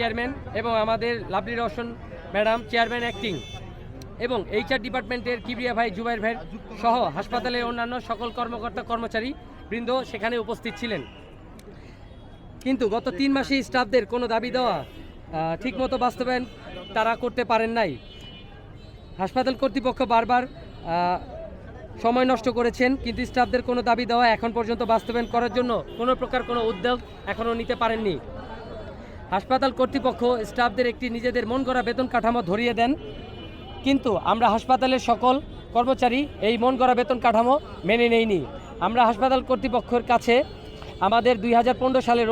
Chairman এবং আমাদের lovely Roshan madam, chairman acting এবং এইচআর ডিপার্টমেন্টের কিবরিয়া ভাই, জুবাইর ভাই সহ হাসপাতালের অন্যান্য সকল কর্মকর্তা, কর্মচারী বৃন্দ সেখানে উপস্থিত ছিলেন। কিন্তু গত তিন মাসে স্টাফদের কোনো দাবি দেওয়া ঠিকমতো বাস্তবায়ন তারা করতে পারেন নাই। হাসপাতাল কর্তৃপক্ষ বারবার সময় নষ্ট করেছেন, কিন্তু স্টাফদের কোনো দাবি দেওয়া এখন পর্যন্ত বাস্তবায়ন করার জন্য কোনো প্রকার কোনো উদ্যোগ এখনও নিতে পারেননি। হাসপাতাল কর্তৃপক্ষ স্টাফদের একটি নিজেদের মন করা বেতন কাঠামো ধরিয়ে দেন। কিন্তু আমরা হাসপাতালের সকল কর্মচারী এই মন করা বেতন কাঠামো মেনে নেইনি। আমরা হাসপাতাল কর্তৃপক্ষের কাছে আমাদের দুই হাজার পনেরো সালের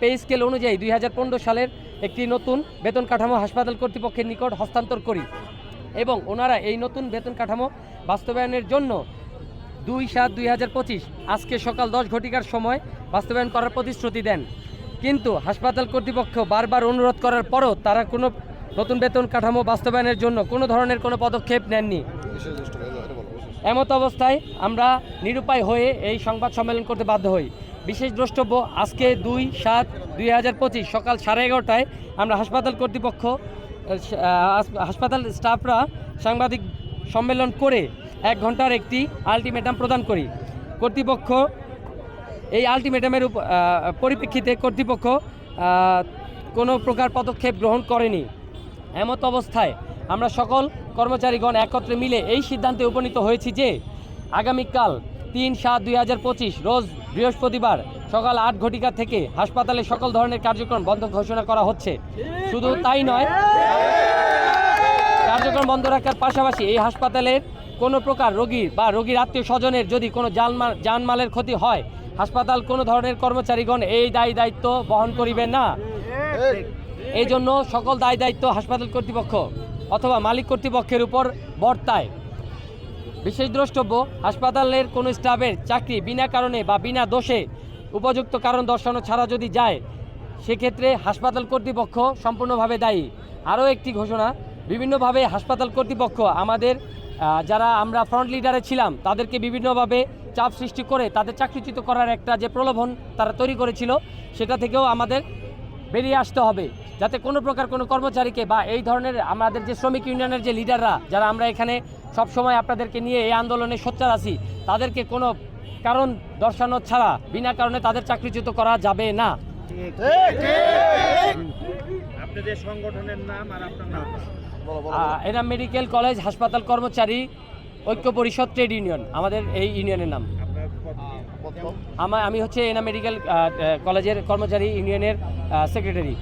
পে স্কেল অনুযায়ী দুই হাজার পনেরো সালের একটি নতুন বেতন কাঠামো হাসপাতাল কর্তৃপক্ষের নিকট হস্তান্তর করি এবং ওনারা এই নতুন বেতন কাঠামো বাস্তবায়নের জন্য দুই সাত দুই আজকে সকাল দশ ঘটিকার সময় বাস্তবায়ন করার প্রতিশ্রুতি দেন। কিন্তু হাসপাতাল কর্তৃপক্ষ বারবার অনুরোধ করার পরও তারা কোনো নতুন বেতন কাঠামো বাস্তবায়নের জন্য কোনো ধরনের কোনো পদক্ষেপ নেননি। এমত অবস্থায় আমরা নিরুপায় হয়ে এই সংবাদ সম্মেলন করতে বাধ্য হই। বিশেষ দ্রষ্টব্য, আজকে দুই সাত দুই হাজার পঁচিশ সকাল সাড়ে এগারোটায় আমরা হাসপাতাল কর্তৃপক্ষ হাসপাতাল স্টাফরা সাংবাদিক সম্মেলন করে এক ঘণ্টার একটি আলটিমেটাম প্রদান করি। কর্তৃপক্ষ এই আলটিমেটামের পরিপ্রেক্ষিতে কর্তৃপক্ষ কোনো প্রকার পদক্ষেপ গ্রহণ করেনি। এমত অবস্থায় আমরা সকল কর্মচারীগণ একত্রে মিলে এই সিদ্ধান্তে উপনীত হয়েছি যে, আগামীকাল তিন সাত দুই হাজার পঁচিশ, রোজ বৃহস্পতিবার সকাল আট ঘটিকা থেকে হাসপাতালে সকল ধরনের কার্যক্রম বন্ধ ঘোষণা করা হচ্ছে। শুধু তাই নয়, কার্যক্রম বন্ধ রাখার পাশাপাশি এই হাসপাতালের কোনো প্রকার রোগীর বা রোগীর আত্মীয় স্বজনের যদি কোনো জানমাল জানমালের ক্ষতি হয় হাসপাতাল কোনো ধরনের কর্মচারীগণ এই দায়ী দায়িত্ব বহন করিবে না। এই জন্য সকল দায় দায়িত্ব হাসপাতাল কর্তৃপক্ষ অথবা মালিক কর্তৃপক্ষের উপর বর্তায়। বিশেষ দ্রষ্টব্য, হাসপাতালের কোনো স্টাফের চাকরি বিনা কারণে বা বিনা দোষে উপযুক্ত কারণ দর্শানো ছাড়া যদি যায়, সেক্ষেত্রে হাসপাতাল কর্তৃপক্ষ সম্পূর্ণভাবে দায়ী। আরও একটি ঘোষণা, বিভিন্নভাবে হাসপাতাল কর্তৃপক্ষ আমাদের যারা আমরা ফ্রন্ট লিডারে ছিলাম, তাদেরকে বিভিন্নভাবে চাপ সৃষ্টি করে, তাদের চাকরিচ্যুত করার একটা যে প্রলোভন তারা তৈরি করেছিল, সেটা থেকেও আমাদের বেরিয়ে আসতে হবে। যাতে কোনো প্রকার কোনো কর্মচারীকে বা এই ধরনের আমাদের যে শ্রমিক ইউনিয়নের যে লিডাররা যারা আমরা এখানে সব সময় আপনাদেরকে নিয়ে এই আন্দোলনে সোচ্চার আছি, তাদেরকে কোনো কারণ দর্শানো ছাড়া, বিনা কারণে তাদের চাকরিচ্যুত করা যাবে না। আপনাদের সংগঠনের নাম আর আপনার নাম? আহ, এনাম মেডিকেল কলেজ হাসপাতাল কর্মচারী ঐক্য পরিষদ ট্রেড ইউনিয়ন আমাদের এই ইউনিয়নের নাম? আমার আমি হচ্ছে এনা মেডিকেল কলেজের কর্মচারী ইউনিয়নের সেক্রেটারি।